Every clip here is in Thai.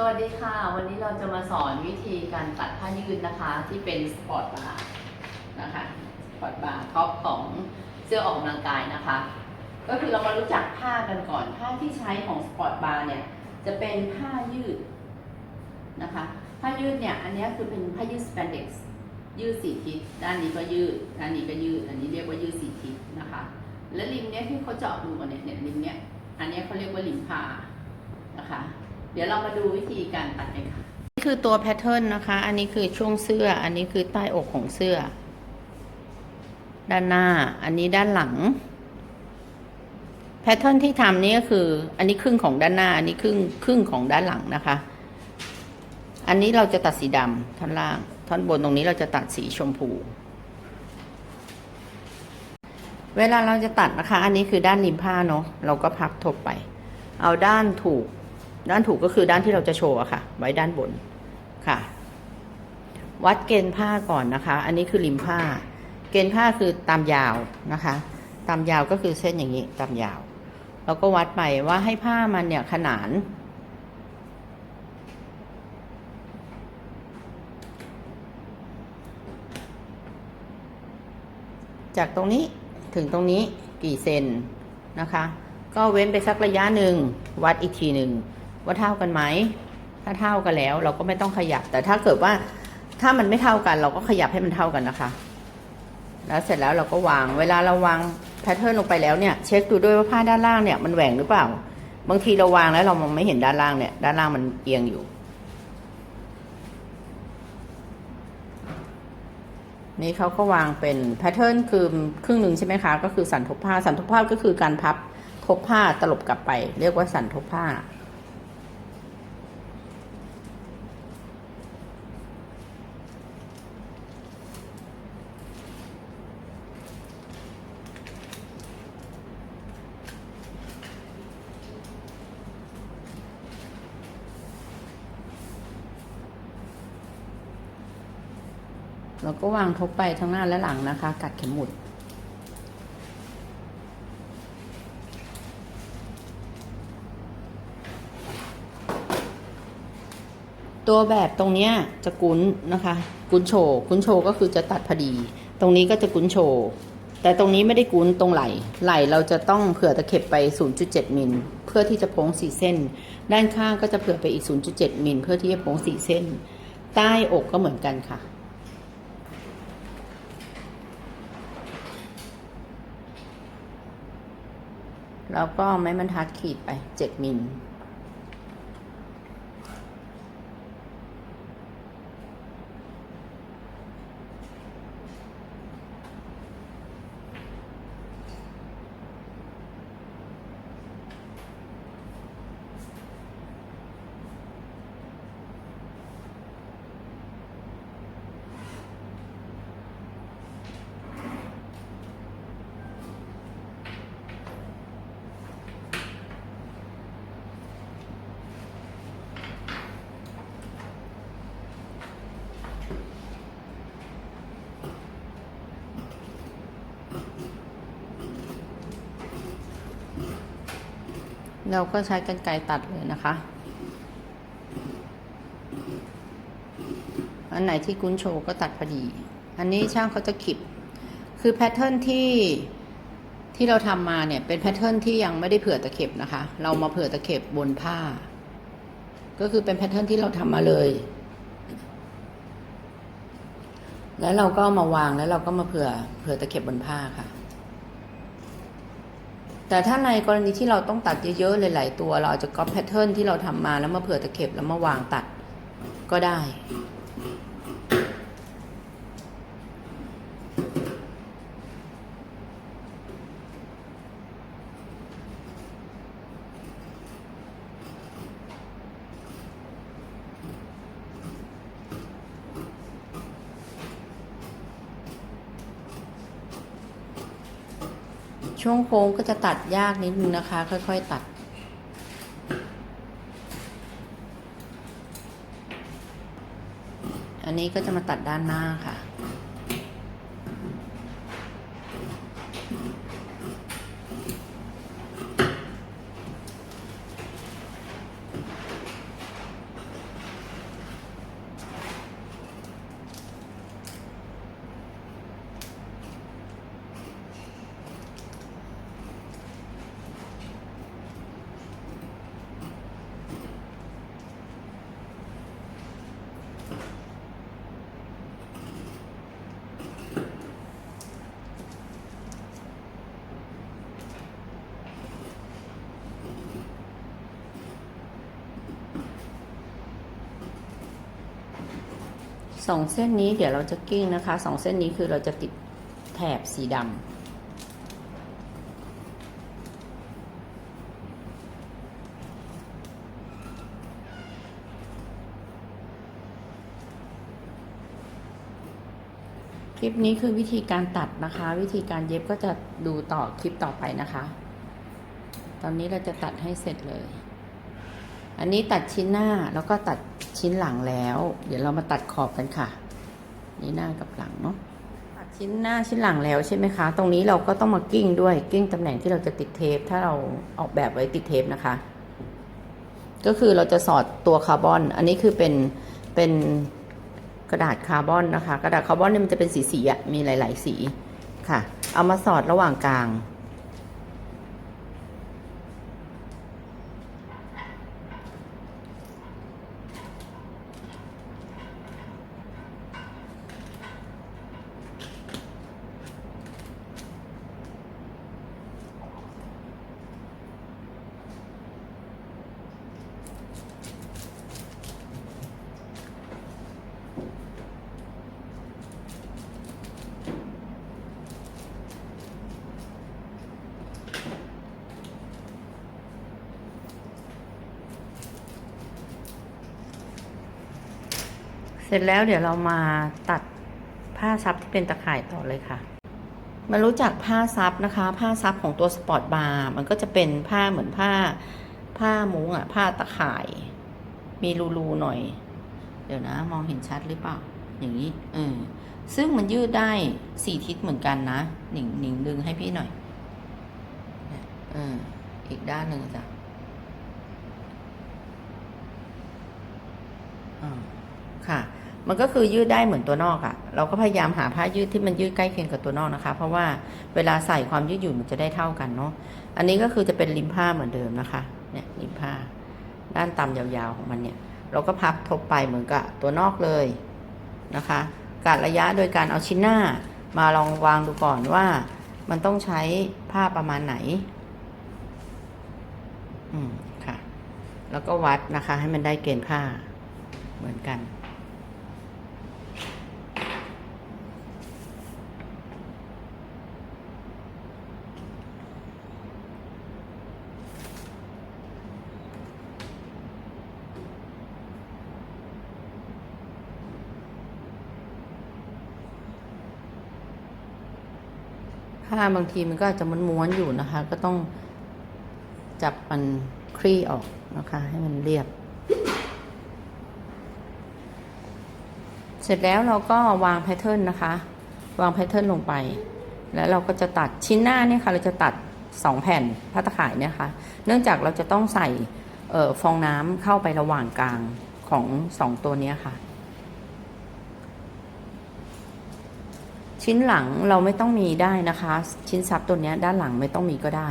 สวัสดีค่ะ วันนี้เราจะมาสอนวิธีการตัดผ้ายืดนะคะ ที่เป็นสปอร์ตบาร์นะคะสปอร์ตบาร์ท็อปของเสื้อออกกำลังกายนะคะ ก็คือเรามารู้จักผ้ากันก่อน ผ้าที่ใช้ของสปอร์ตบาร์เนี่ยจะเป็นผ้ายืดนะคะผ้ายืดเนี่ยอันนี้คือเป็นผ้ายืดส p ปนเด็กซ์ยืดสี่ทิศด้านนี้ก็ยืดด้านนี้ก็ยืด อันนี้เรียกว่ายืดสี่ทิศนะคะ และริมเนี้ยที่เขาเจาะดูกันเนี่ยเนี่ยริมเนี้ยอันนี้เขาเรียกว่าริมผ้านะคะ ดี๋ยวเรามาดูวิธีการตัดกันค่ะนี่คือตัวแพทเทิร์นนะคะ อันนี้คือช่วงเสื้อ อันนี้คือใต้อกของเสื้อ ด้านหน้า อันนี้ด้านหลัง แพทเทิร์นที่ทำนี่ก็คือ อันนี้ครึ่งของด้านหน้า อันนี้ครึ่งครึ่งของด้านหลังนะคะ อันนี้เราจะตัดสีดำท่อนล่าง ท่อนบนตรงนี้เราจะตัดสีชมพูเวลาเราจะตัดนะคะ อันนี้คือด้านริมผ้าเนาะ เราก็พับทบไป เอาด้านถูก ด้านถูกก็คือด้านที่เราจะโชว์ค่ะ ไว้ด้านบนค่ะ วัดเกณฑ์ผ้าก่อนนะคะ อันนี้คือริมผ้า เกณฑ์ผ้าคือตามยาวนะคะ ตามยาวก็คือเส้นอย่างนี้ตามยาวเราก็วัดไปว่าให้ผ้ามันเนี่ยขนานจากตรงนี้ถึงตรงนี้กี่เซนนะคะ ก็เว้นไปสักระยะหนึ่งวัดอีกทีหนึ่ง ว่าเท่ากันไหม ถ้าเท่ากันแล้ว เราก็ไม่ต้องขยับ แต่ถ้าเกิดว่าถ้ามันไม่เท่ากัน เราก็ขยับให้มันเท่ากันนะคะ แล้วเสร็จแล้วเราก็วาง เวลาเราวางแพทเทิร์นลงไปแล้วเนี่ย เช็คดูด้วยว่าผ้าด้านล่างเนี่ยมันแหว่งหรือเปล่า บางทีเราวางแล้วเรามองไม่เห็นด้านล่างเนี่ย ด้านล่างมันเอียงอยู่ นี่เขาก็วางเป็นแพทเทิร์นคือครึ่งหนึ่งใช่ไหมคะ ก็คือสันทบผ้า สันทบผ้าก็คือการพับทบผ้าตลบกลับไป เรียกว่าสันทบผ้า เราก็วางทบไปทั้งหน้าและหลังนะคะ กัดเข็มหมุด ตัวแบบตรงเนี้ยจะกุ้นนะคะ กุ้นโชกุ้นโชก็คือจะตัดพอดี ตรงนี้ก็จะกุ้นโชแต่ตรงนี้ไม่ได้กุ้นตรงไหลไหลเราจะต้องเผื่อตะเข็บไป 0.7 มิล เพื่อที่จะโพ้งสี่เส้น ด้านข้างก็จะเผื่อไปอีก 0.7 มิล เพื่อที่จะโพ้งสี่เส้น ใต้อกก็เหมือนกันค่ะ แล้วก็ไม้บรรทัดขีดไป 7มิล เราก็ใช้กันไกรตัดเลยนะคะ อันไหนที่กุ้นโชว์ก็ตัดพอดี อันนี้ช่างเขาจะขีดคือแพทเทิร์นที่ที่เราทำมาเนี่ยเป็นแพทเทิร์นที่ยังไม่ได้เผื่อตะเข็บนะคะ เรามาเผื่อตะเข็บบนผ้า ก็คือเป็นแพทเทิร์นที่เราทำมาเลย แล้วเราก็มาวางแล้วเราก็มาเผื่อเผื่อตะเข็บบนผ้าค่ะ แต่ถ้าในกรณีที่เราต้องตัดเยอะๆหลายๆตัว เราอาจจะก๊อปแพทเทิร์นที่เราทำมาแล้วมาเผื่อตะเข็บแล้วมาวางตัดก็ได้ โค้งก็จะตัดยากนิดนึงนะคะ ค่อยๆตัด อันนี้ก็จะมาตัดด้านหน้าค่ะ สองเส้นนี้เดี๋ยวเราจะกิ้งนะคะสองเส้นนี้คือเราจะติดแถบสีดำคลิปนี้คือวิธีการตัดนะคะ วิธีการเย็บก็จะดูต่อคลิปต่อไปนะคะ ตอนนี้เราจะตัดให้เสร็จเลย อันนี้ตัดชิ้นหน้าแล้วก็ตัด ชิ้นหลังแล้ว เดี๋ยวเรามาตัดขอบกันค่ะ นี่หน้ากับหลังเนาะตัดชิ้นหน้าชิ้นหลังแล้วใช่ไหมคะ ตรงนี้เราก็ต้องมากิ้งด้วยกิ้งตำแหน่งที่เราจะติดเทป ถ้าเราออกแบบไว้ติดเทปนะคะ ก็คือเราจะสอดตัวคาร์บอน อันนี้คือเป็นเป็นกระดาษคาร์บอนนะคะ กระดาษคาร์บอนเนี่ยมันจะเป็นสีสีๆอะมีหลาย ๆ สีค่ะ เอามาสอดระหว่างกลาง เสร็จแล้วเดี๋ยวเรามาตัดผ้าซับที่เป็นตะข่ายต่อเลยค่ะ มารู้จักผ้าซับนะคะ ผ้าซับของตัวสปอร์ตบาร์มันก็จะเป็นผ้าเหมือนผ้าผ้ามุ้งอะผ้าตะข่าย มีรูๆหน่อย เดี๋ยวนะ มองเห็นชัดหรือเปล่า อย่างนี้เออซึ่งมันยืดได้สี่ทิศเหมือนกันนะหนิงหนิงดึงให้พี่หน่อยเนี่ยเอออีกด้านหนึ่งจ้ะอ่า มันก็คือยืดได้เหมือนตัวนอกอะ่ะ เราก็พยายามหาผ้ายืดที่มันยืดใกล้เคียงกับตัวนอกนะคะ เพราะว่าเวลาใส่ความยืดหยุ่นมันจะได้เท่ากันเนาะ อันนี้ก็คือจะเป็นริมผ้าเหมือนเดิมนะคะ เนี่ยริมผ้า ด้านต่ำยาวๆของมันเนี่ย เราก็พับทบไปเหมือนกับตัวนอกเลยนะคะ กาดระยะโดยการเอาชิ้นหน้ามาลองวางดูก่อนว่ามันต้องใช้ผ้าประมาณไหน อืมค่ะ แล้วก็วัดนะคะ ให้มันได้เกณฑ์ผ้าเหมือนกัน บางทีมันก็อาจจะม้วนๆอยู่นะคะ ก็ต้องจับมันคลี่ออกนะคะ ให้มันเรียบ เสร็จแล้วเราก็วางแพทเทิร์นนะคะ วางแพทเทิร์นลงไป แล้วเราก็จะตัดชิ้นหน้าเนี่ยค่ะ เราจะตัดสองแผ่นผ้าตะข่ายเนี่ยค่ะ เนื่องจากเราจะต้องใส่ออฟองน้ำเข้าไประหว่างกลางของสองตัวนี้ค่ะ ชิ้นหลังเราไม่ต้องมีได้นะคะ ชิ้นซับตัวนี้ด้านหลังไม่ต้องมีก็ได้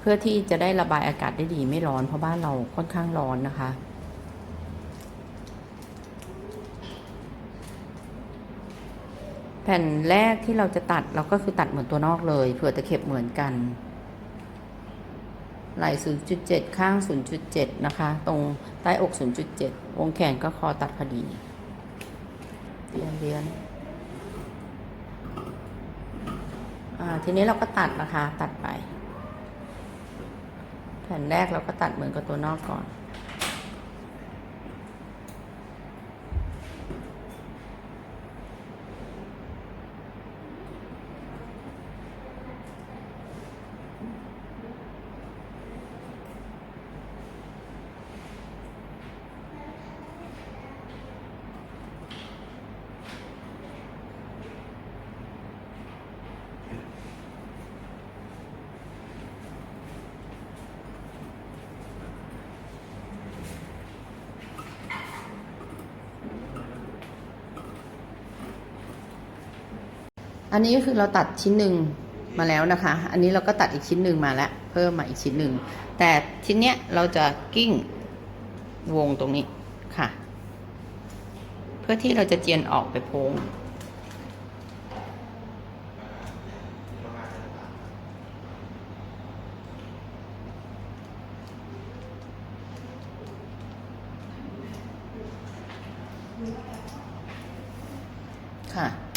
เพื่อที่จะได้ระบายอากาศได้ดีไม่ร้อนเพราะบ้านเราค่อนข้างร้อนนะคะ แผ่นแรกที่เราจะตัดเราก็คือตัดเหมือนตัวนอกเลยเผื่อตะเข็บเหมือนกันไหล่0.7 ข้าง 0.7 นะคะ ตรงใต้อก 0.7 วงแขนก็คอตัดพอดีเรียนเรียน อ่า ทีนี้เราก็ตัดนะคะ ตัดไป แผ่นแรกเราก็ตัดเหมือนกับตัวนอกก่อน อันนี้ก็คือเราตัดชิ้นหนึ่งมาแล้วนะคะ อันนี้เราก็ตัดอีกชิ้นหนึ่งมาแล้วเพิ่มมาอีกชิ้นหนึ่ง แต่ชิ้นเนี้ยเราจะกิ้งวงตรงนี้ค่ะ เพื่อที่เราจะเจียนออกไปโพง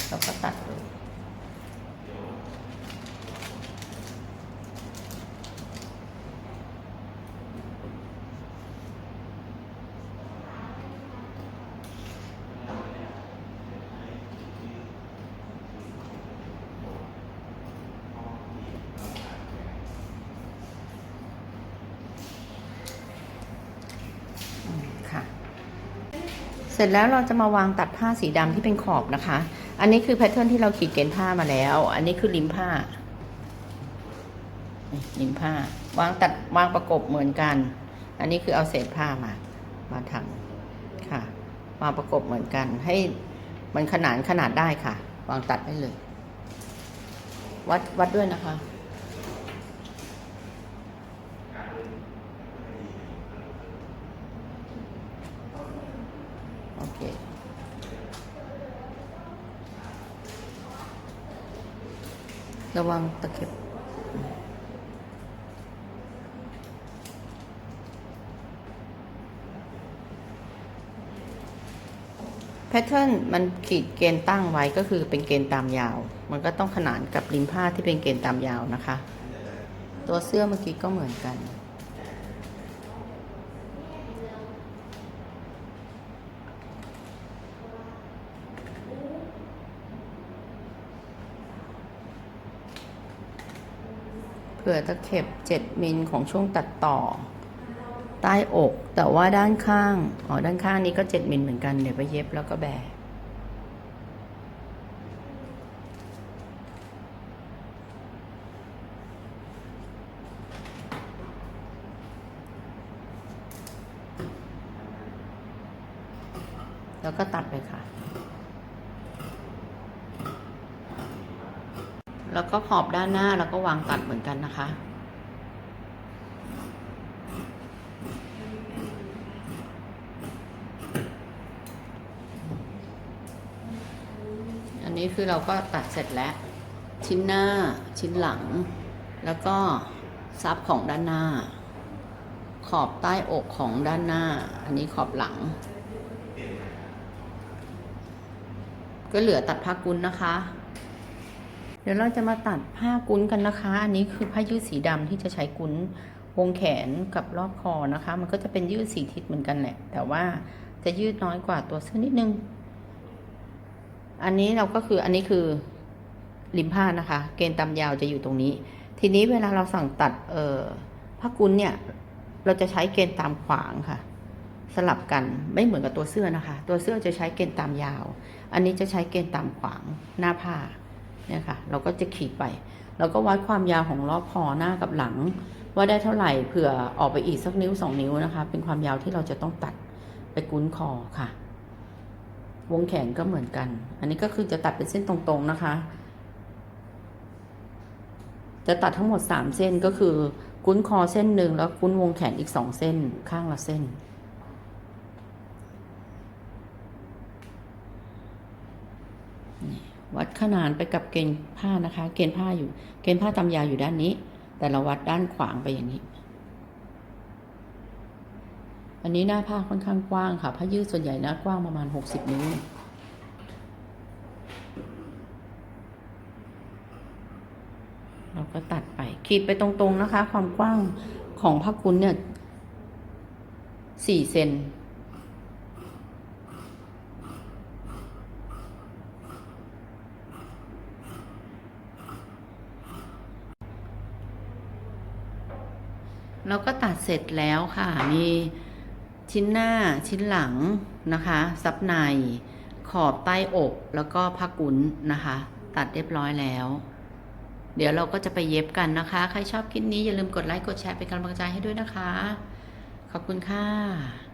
แล้วก็ตัดเลย ค่ะ เส ร็จแล้วเราจะมาวางตัดผ้าสีดำที่เป็นขอบนะคะ อันนี้คือแพทเทิร์นที่เราขีดเกณฑ์ผ้ามาแล้ว อันนี้คือริมผ้าริมผ้า วางตัดวางประกบเหมือนกัน อันนี้คือเอาเศษผ้ามา มาทำค่ะ วางประกบเหมือนกัน ให้มันขนานขนาดได้ค่ะ วางตัดได้เลย วัดวัดด้วยนะคะ โอเค ระวังตะเข็บแพทเทิร์นมันขีดเกณฑ์ตั้งไว้ก็คือเป็นเกณฑ์ตามยาว มันก็ต้องขนานกับริมผ้าที่เป็นเกณฑ์ตามยาวนะคะ ตัวเสื้อเมื่อกี้ก็เหมือนกัน เผื่อตะเข็บ 7 มิลของช่วงตัดต่อ ใต้อก แต่ว่าด้านข้าง อ๋อ ด้านข้างนี้ก็ 7 มิลเหมือนกัน เดี๋ยวไปเย็บแล้วก็แบะแล้วก็ตัดไปค่ะ แล้ว ก็ขอบด้านหน้าแล้วก็วางตัดเหมือนกันนะคะ อันนี้คือเราก็ตัดเสร็จแล้ว ชิ้นหน้าชิ้นหลัง แล้วก็ซับของด้านหน้า ขอบใต้อกของด้านหน้า อันนี้ขอบหลัง ก็เหลือตัดผ้ากุนนะคะ เดี๋ยวเราจะมาตัดผ้ากุ้นกันนะคะ อันนี้คือผ้ายืดสีดำที่จะใช้กุ้นวงแขนกับรอบคอนะคะ มันก็จะเป็นยืดสีทิศเหมือนกันแหละ แต่ว่าจะยืดน้อยกว่าตัวเสื้อนิดนึง อันนี้เราก็คืออันนี้คือริมผ้านะคะ เกณฑ์ตามยาวจะอยู่ตรงนี้ ทีนี้เวลาเราสั่งตัดเอ่อผ้ากุ้นเนี่ย เราจะใช้เกณฑ์ตามขวางค่ะ สลับกันไม่เหมือนกับตัวเสื้อนะคะ ตัวเสื้อจะใช้เกณฑ์ตามยาว อันนี้จะใช้เกณฑ์ตามขวางหน้าผ้า เนี่ยค่ะ เราก็จะขีดไปเราก็วัดความยาวของรอบคอหน้ากับหลัง ว่าได้เท่าไหร่เผื่อออกไปอีกสักนิ้วสองนิ้วนะคะ เป็นความยาวที่เราจะต้องตัดไปกุ้นคอค่ะ วงแขนก็เหมือนกัน อันนี้ก็คือจะตัดเป็นเส้นตรงๆนะคะ จะตัดทั้งหมดสามเส้นก็คือกุ้นคอเส้นหนึ่งแล้วกุ้นวงแขนอีกสองเส้นข้างละเส้นนี่ วัดขนานไปกับเกณฑ์ผ้านะคะ เกณฑ์ผ้าอยู่ เกณฑ์ผ้าตามยาวอยู่ด้านนี้ แต่เราวัดด้านขวางไปอย่างนี้ อันนี้หน้าผ้าค่อนข้างกว้างค่ะ ผ้ายืดส่วนใหญ่หน้ากว้างประมาณ 60 นิ้วเราก็ตัดไป ขีดไปตรงๆนะคะ ความกว้างของผ้ากุ้นเนี่ย4เซน แล้วก็ตัดเสร็จแล้วค่ะ มีชิ้นหน้าชิ้นหลังนะคะ ซับใน ขอบใต้อกแล้วก็ผ้ากุนนะคะ ตัดเรียบร้อยแล้ว เดี๋ยวเราก็จะไปเย็บกันนะคะ ใครชอบคลิปนี้อย่าลืมกดไลค์กดแชร์เป็นกำลังใจให้ด้วยนะคะ ขอบคุณค่ะ